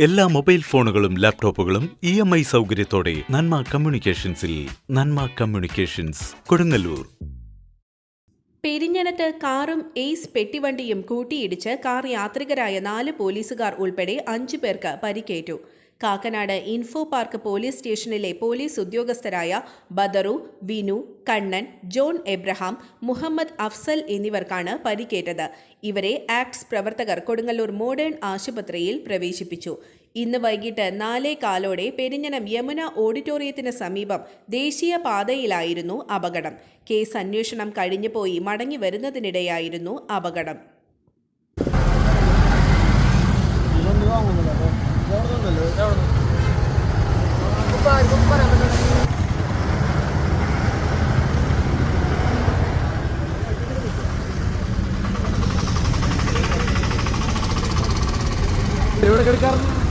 എല്ലാ മൊബൈൽ ഫോണുകളും ലാപ്ടോപ്പുകളും ഇ എം ഐ സൗകര്യത്തോടെ നന്മ കമ്മ്യൂണിക്കേഷൻസിൽ നന്മ കമ്മ്യൂണിക്കേഷൻസ് കൊടുങ്ങല്ലൂർ. പെരിഞ്ഞനത്ത് കാറും എയ്സ് പെട്ടിവണ്ടിയും കൂട്ടിയിടിച്ച് കാർ യാത്രികരായ നാല് പോലീസുകാർ ഉൾപ്പെടെ അഞ്ചു പേർക്ക് പരിക്കേറ്റു. കാക്കനാട് ഇൻഫോ പാർക്ക് പോലീസ് സ്റ്റേഷനിലെ പോലീസ് ഉദ്യോഗസ്ഥരായ ബദറു വിനു കണ്ണൻ ജോൺ എബ്രഹാം മുഹമ്മദ് അഫ്സൽ എന്നിവർക്കാണ് പരിക്കേറ്റത്. ഇവരെ ആക്ട്സ് പ്രവർത്തകർ കൊടുങ്ങല്ലൂർ മോഡേൺ ആശുപത്രിയിൽ പ്രവേശിപ്പിച്ചു. ഇന്ന് വൈകിട്ട് നാലേ കാലോടെ പെരിഞ്ഞനം യമുന ഓഡിറ്റോറിയത്തിന് സമീപം ദേശീയ പാതയിലായിരുന്നു അപകടം. കേസ് അന്വേഷണം കഴിഞ്ഞുപോയി മടങ്ങി വരുന്നതിനിടെയായിരുന്നു അപകടം. എവിടെ കിടക്കാറുണ്ട്